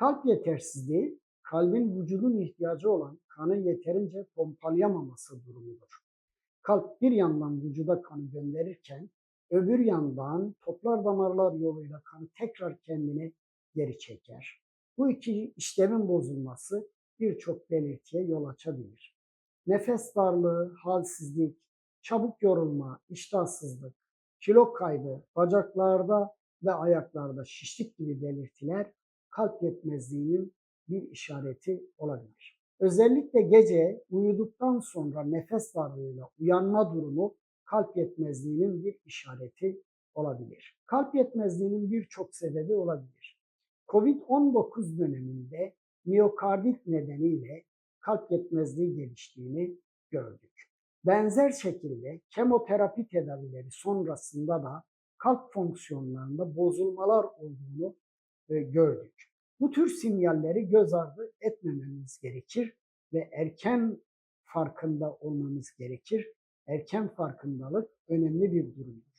Kalp yetersizliği, kalbin vücudun ihtiyacı olan kanı yeterince pompalayamaması durumudur. Kalp bir yandan vücuda kanı gönderirken öbür yandan toplar damarlar yoluyla kanı tekrar kendine geri çeker. Bu iki işlemin bozulması birçok belirtiye yol açabilir. Nefes darlığı, halsizlik, çabuk yorulma, iştahsızlık, kilo kaybı, bacaklarda ve ayaklarda şişlik gibi belirtiler kalp yetmezliğinin bir işareti olabilir. Özellikle gece uyuduktan sonra nefes darlığıyla uyanma durumu kalp yetmezliğinin bir işareti olabilir. Kalp yetmezliğinin birçok sebebi olabilir. Covid-19 döneminde miyokardit nedeniyle kalp yetmezliği geliştiğini gördük. Benzer şekilde kemoterapi tedavileri sonrasında da kalp fonksiyonlarında bozulmalar olduğunu gördük. Bu tür sinyalleri göz ardı etmememiz gerekir ve erken farkında olmamız gerekir. Erken farkındalık önemli bir durumdur.